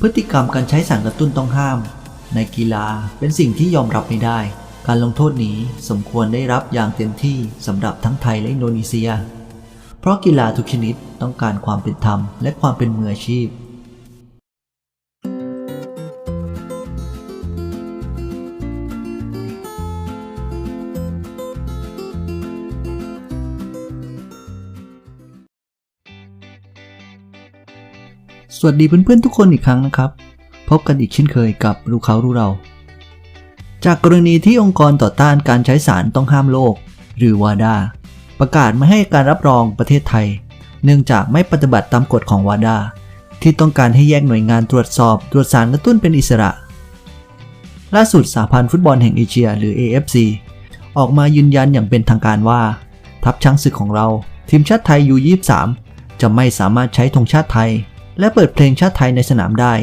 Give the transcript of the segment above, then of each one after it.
พฤติกรรมการใช้สารกระตุ้นต้องห้าม ในกีฬาเป็นสิ่งที่ยอมรับไม่ได้ การลงโทษนี้สมควรได้รับอย่างเต็มที่สำหรับทั้งไทยและอินโดนีเซีย เพราะกีฬาทุกชนิดต้องการความเป็นธรรมและความเป็นมืออาชีพ วัสดีเพื่อนๆทุกคนอีกครั้งนะครับ พบกันอีกเช่นเคยกับรู้เขารู้เรา จากกรณีที่องค์กรต่อต้านการใช้สารต้องห้ามโลก หรือวาดาประกาศไม่ให้การรับรองประเทศไทย เนื่องจากไม่ปฏิบัติตามกฎของวาดาที่ต้องการให้แยกหน่วยงานตรวจสอบตรวจสารกระตุ้นเป็นอิสระ ล่าสุดสาพันธ์ฟุตบอลแห่งเอเชียหรือ AFC ออกมายืนยันอย่างเป็นทางการว่า ทัพช้างศึกของเรา ทีมชาติไทย U23 จะไม่สามารถใช้ธงชาติไทย และเปิดเพลงชาติไทยในสนามได้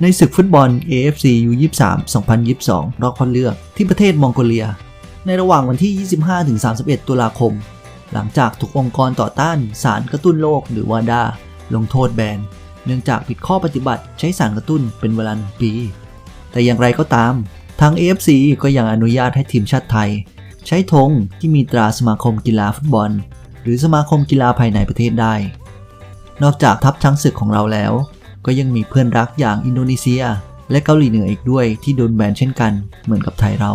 ในศึกฟุตบอล AFC U23 2022 รอบคัดเลือกที่ประเทศมองโกเลีย ในระหว่างวันที่ 25-31 ตุลาคม หลังจากถูกองค์กรต่อต้านสารกระตุ้นโรคหรือวาดาลงโทษแบนเนื่องจากผิดข้อปฏิบัติใช้สารกระตุ้นเป็นเวลาหนึ่งปี แต่อย่างไรก็ตาม ทาง AFC ก็ยังอนุญาตให้ทีมชาติไทย ใช้ธงที่มีตราสมาคมกีฬาฟุตบอล หรือสมาคมกีฬาภายในประเทศได้ นอกจากทัพช้างศึกของเราแล้ว ก็ยังมีเพื่อนรักอย่างอินโดนีเซีย และเกาหลีเหนืออีกด้วยที่โดนแบนเช่นกันเหมือนกับไทยเรา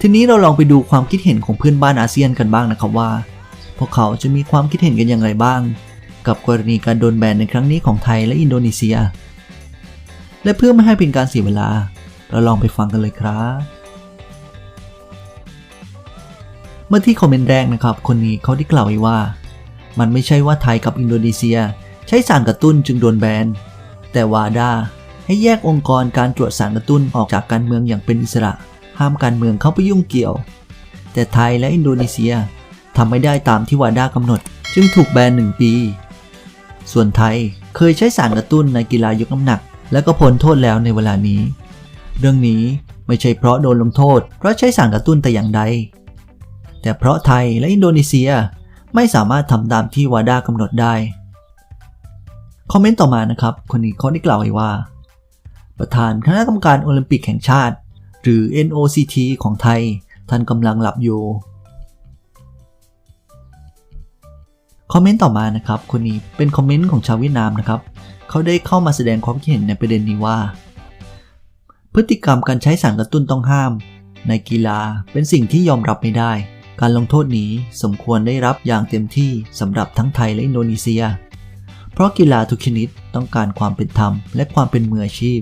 ทีนี้เราลองไปดูความคิดเห็นของเพื่อนบ้านอาเซียนกันบ้างนะครับว่า พวกเขาจะมีความคิดเห็นกันอย่างไรบ้าง กับกรณีการโดนแบนในครั้งนี้ของไทยและอินโดนีเซีย และเพื่อไม่ให้เป็นการเสียเวลา เราลองไปฟังกันเลยครับเมื่อที่คอมเมนต์แรกนะครับ คนนี้เขาได้กล่าวไว้ว่า มันไม่ใช่ว่าไทยกับอินโดนีเซีย ใช้สารกระตุ้นจึงโดนแบน แต่วาดาให้แยกองค์กรการตรวจสารกระตุ้นออกจากการเมืองอย่างเป็นอิสระ ห้ามการเมืองเข้าไปยุ่งเกี่ยว แต่ไทยและอินโดนีเซียทำไม่ได้ตามที่วาดากำหนด จึงถูกแบนหนึ่งปี ส่วนไทยเคยใช้สารกระตุ้นในกีฬายกน้ำหนัก และก็พ้นโทษแล้วในเวลานี้ เรื่องนี้ไม่ใช่เพราะโดนลงโทษ เพราะใช้สารกระตุ้นแต่อย่างใด แต่เพราะไทยและอินโดนีเซีย ไม่สามารถทำตามที่วาดากำหนดได้ คอมเมนต์ต่อมานะครับ คนนี้เขาได้กล่าวไว้ว่า ประธานคณะกรรมการโอลิมปิกแห่งชาติ หรือ NOCT ของไทย ท่านกำลังหลับอยู่ คอมเมนต์ต่อมานะครับ คนนี้เป็นคอมเมนต์ของชาวเวียดนามนะครับ เขาได้เข้ามาแสดงความคิดเห็นในประเด็นนี้ว่า พฤติกรรมการใช้สารกระตุ้นต้องห้าม ในกีฬาเป็นสิ่งที่ยอมรับไม่ได้ การลงโทษนี้สมควรได้รับอย่างเต็มที่สำหรับทั้งไทยและอินโดนีเซีย เพราะกีฬาทุกชนิดต้องการความเป็นธรรมและความเป็นมืออาชีพ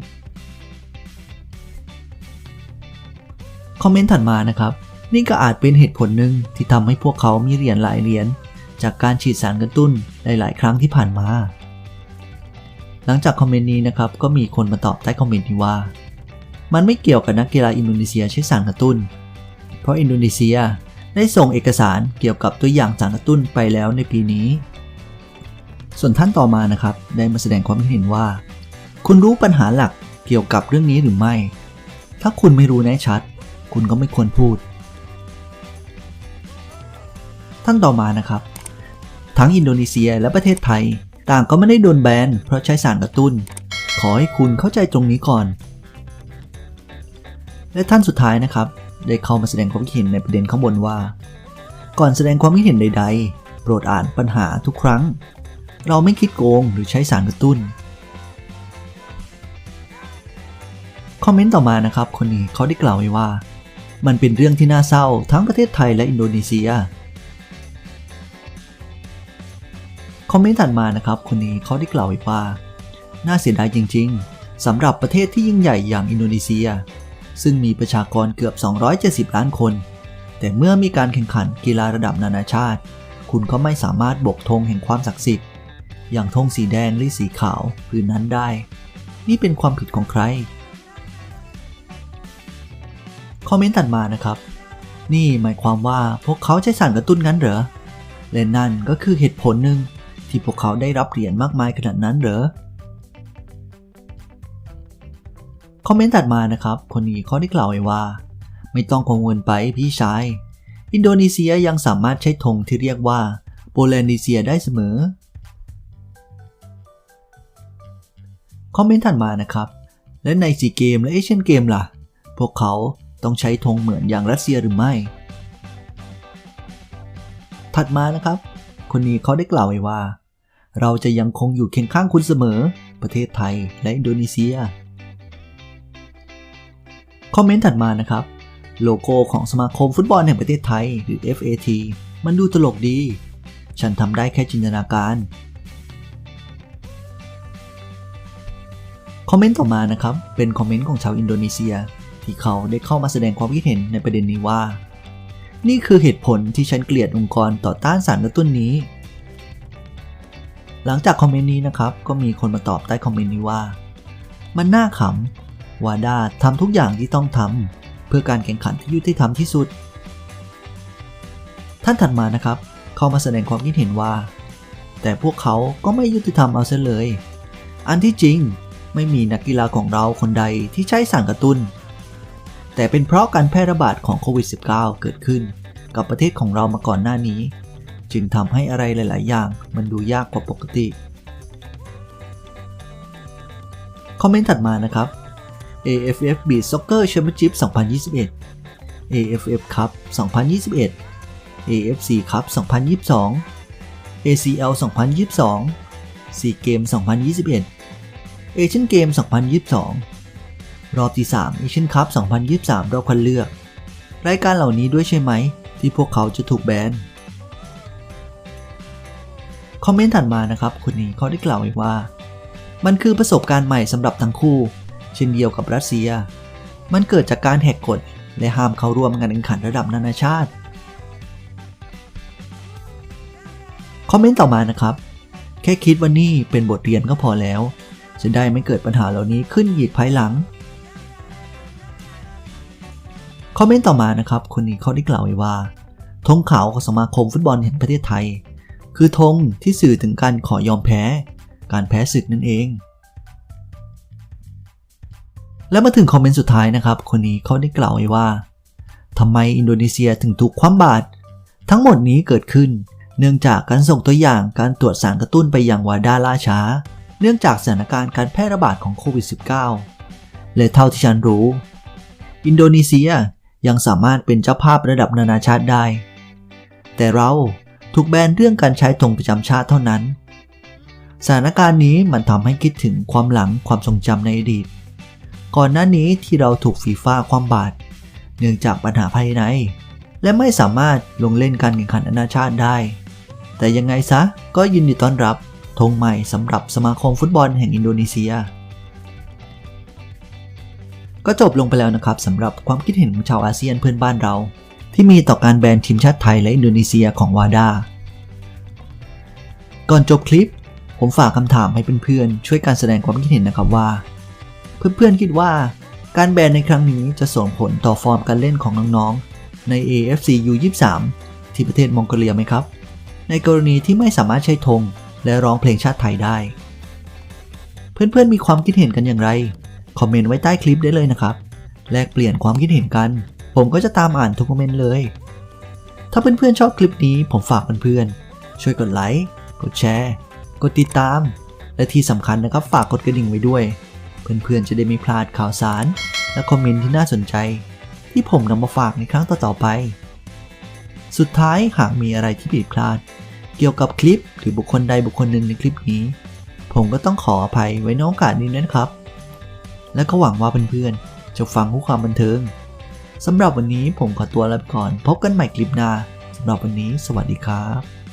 คอมเมนต์ถัดมานะครับ นี่ก็อาจเป็นเหตุผลหนึ่งที่ทำให้พวกเขามีเหรียญหลายเหรียญจากการฉีดสารกระตุ้นหลาย ๆ ครั้งที่ผ่านมา หลังจากคอมเมนต์นี้นะครับก็มีคนมาตอบใต้คอมเมนต์นี้ว่า มันไม่เกี่ยวกับนักกีฬาอินโดนีเซียใช้สารกระตุ้น เพราะอินโดนีเซีย ได้ส่งเอกสารเกี่ยวกับตัวอย่างสารกระตุ้นไปแล้วในปีนี้ ส่วนท่านต่อมานะครับ ได้มาแสดงความคิดเห็นว่า คุณรู้ปัญหาหลักเกี่ยวกับเรื่องนี้หรือไม่ ถ้าคุณไม่รู้แน่ชัด คุณก็ไม่ควรพูด ท่านต่อมานะครับ ทั้งอินโดนีเซียและประเทศไทย ต่างก็ไม่ได้โดนแบนเพราะใช้สารกระตุ้น ขอให้คุณเข้าใจตรงนี้ก่อน และท่านสุดท้ายนะครับ ได้เข้ามาแสดงความคิดเห็นในประเด็นข้างบนว่า ก่อนแสดงความคิดเห็นใด ๆ โปรดอ่านปัญหาทุกครั้ง เราไม่คิดโกงหรือใช้สารกระตุ้น คอมเมนต์ต่อมานะครับ คนนี้เขาได้กล่าวไว้ว่า มันเป็นเรื่องที่น่าเศร้าทั้งประเทศไทยและอินโดนีเซีย คอมเมนต์ถัดมานะครับ คนนี้เขาได้กล่าวไว้ว่า น่าเสียดายจริง ๆสำหรับประเทศที่ยิ่งใหญ่อย่างอินโดนีเซีย ซึ่งมีประชากรเกือบ 270 ล้านคน แต่เมื่อมีการแข่งขันกีฬาระดับนานาชาติ คุณก็ไม่สามารถบกธงแห่งความศักดิ์สิทธิ์ อย่างธงสีแดงหรือสีขาวผืนนั้นได้ นี่เป็นความผิดของใคร คอมเมนต์ถัดมานะครับ นี่หมายความว่าพวกเขาใช้สารกระตุ้นงั้นเหรอและนั่นก็คือเหตุผลหนึ่งที่พวกเขาได้รับเหรียญมากมายขนาดนั้นเหรอ คอมเมนต์ถัดมานะครับ คนนี้เขาได้กล่าวไว้ว่า ไม่ต้องกังวลไปพี่ชาย อินโดนีเซียยังสามารถใช้ธงที่เรียกว่าโปแลนดีเซียได้เสมอ คอมเมนต์ถัดมานะครับ และในซีเกมและเอเชียนเกมล่ะ พวกเขาต้องใช้ธงเหมือนอย่างรัสเซียหรือไม่ ถัดมานะครับ คนนี้เขาได้กล่าวไว้ว่า เราจะยังคงอยู่เคียงข้างคุณเสมอ ประเทศไทยและอินโดนีเซีย คอมเมนต์ถัดมานะครับ โลโก้ของสมาคมฟุตบอลแห่งประเทศไทย หรือ FAT มันดูตลกดี ฉันทำได้แค่จินตนาการ คอมเมนต์ต่อมานะครับ เป็นคอมเมนต์ของชาวอินโดนีเซีย ที่เขาได้เข้ามาแสดงความคิดเห็นในประเด็นนี้ว่า นี่คือเหตุผลที่ฉันเกลียดองค์กรต่อต้านสารกระตุ้นนี้ หลังจากคอมเมนต์นี้นะครับ ก็มีคนมาตอบใต้คอมเมนต์นี้ว่า มันน่าขำ วาดาทำทุกอย่างที่ต้องทำเพื่อการแข่งขันที่ยุติธรรมที่สุด ท่านถัดมานะครับ เข้ามาแสดงความคิดเห็นว่า แต่พวกเขาก็ไม่ยุติธรรมเอาเสียเลย อันที่จริงไม่มีนักกีฬาของเราคนใดที่ใช้สารกระตุ้น แต่เป็นเพราะการแพร่ระบาดของโควิด -19 เกิดขึ้น กับประเทศของเรามาก่อนหน้านี้ จึงทำให้อะไรหลาย ๆ อย่างมันดูยากกว่าปกติ คอมเมนต์ถัดมานะครับ AFF Beach Soccer Championship 2021 AFF Cup 2021 AFC Cup 2022 ACL 2022 SEA Games 2021 Asian Games 2022 รอบที่ 3 Asian Cup 2023 รอบคัดเลือก รายการเหล่านี้ด้วยใช่ไหม ที่พวกเขาจะถูกแบนคอมเมนต์ถัดมานะครับคนนี้เขาได้กล่าวไว้ว่า มันคือประสบการณ์ใหม่สำหรับทั้งคู่ เช่นเดียวกับรัสเซีย มันเกิดจากการแหกกฎและห้ามเข้าร่วมการแข่งขันระดับนานาชาติ คอมเมนต์ต่อมานะครับ แค่คิดว่านี่เป็นบทเรียนก็พอแล้ว จะได้ไม่เกิดปัญหาเหล่านี้ขึ้นอีกภายหลัง คอมเมนต์ต่อมานะครับคนนี้เขาได้กล่าวไว้ว่าธงขาวของสมาคมฟุตบอลแห่งประเทศไทย คือธงที่สื่อถึงการขอยอมแพ้ การแพ้ศึกนั่นเอง และมาถึงคอมเมนต์สุดท้ายนะครับ คนนี้เขาได้กล่าวไว้ว่าทำไมอินโดนีเซียถึงถูกคว่ำบาตรทั้งหมดนี้เกิดขึ้น เนื่องจากการส่งตัวอย่างการตรวจสารกระตุ้นไปยังวาดาล่าช้า เนื่องจากสถานการณ์การแพร่ระบาดของโควิด -19 และเท่าที่ฉันรู้ อินโดนีเซียยังสามารถเป็นเจ้าภาพระดับนานาชาติได้ แต่เราถูกแบนเรื่องการใช้ธงประจำชาติเท่านั้น สถานการณ์นี้มันทำให้คิดถึงความหลังความทรงจำในอดีต ก่อนหน้านี้ที่เราถูกฟีฟ่าความบาดเนื่องจากปัญหาภายใน และไม่สามารถลงเล่นการแข่งขันนานาชาติได้ แต่ยังไงซะก็ยินดีต้อนรับธงใหม่สำหรับสมาคมฟุตบอลแห่งอินโดนีเซีย ก็จบลงไปแล้วนะครับสำหรับความคิดเห็นของชาวอาเซียนเพื่อนบ้านเรา ที่มีต่อการแบนทีมชาติไทยและอินโดนีเซียของวาดาก่อนจบคลิป ผมฝากคำถามให้เพื่อนๆช่วยการแสดงความคิดเห็นนะครับว่า เพื่อนๆคิดว่าการแบนในครั้งนี้จะส่งผลต่อฟอร์มการเล่นของน้องๆ ใน AFC U23 ที่ประเทศมองโกเลียไหมครับ ในกรณีที่ไม่สามารถใช้ธงและร้องเพลงชาติไทยได้ เพื่อนๆมีความคิดเห็นกันอย่างไร คอมเมนต์ไว้ใต้คลิปได้เลยนะครับ แลกเปลี่ยนความคิดเห็นกัน ผมก็จะตามอ่านทุกคอมเมนต์เลย ถ้าเพื่อนๆชอบคลิปนี้ผมฝากเพื่อนๆช่วยกดไลค์ กดแชร์ กดติดตาม และที่สำคัญนะครับฝากกดกระดิ่งไว้ด้วย เพื่อนๆจะได้ไม่พลาดข่าวสาร และคอมเมนต์ที่น่าสนใจ ที่ผมนำมาฝากในครั้งต่อๆไป สุดท้ายหากมีอะไรที่ผิดพลาด เกี่ยวกับคลิปหรือบุคคลใดบุคคลหนึ่งในคลิปนี้ ผมก็ต้องขออภัยไว้ในโอกาสนี้นะครับ และก็หวังว่าเพื่อนๆจะฟังผู้ความบันเทิงสำหรับวันนี้ผมขอตัวลาไปก่อน พบกันใหม่คลิปหน้าสำหรับวันนี้ สวัสดีครับ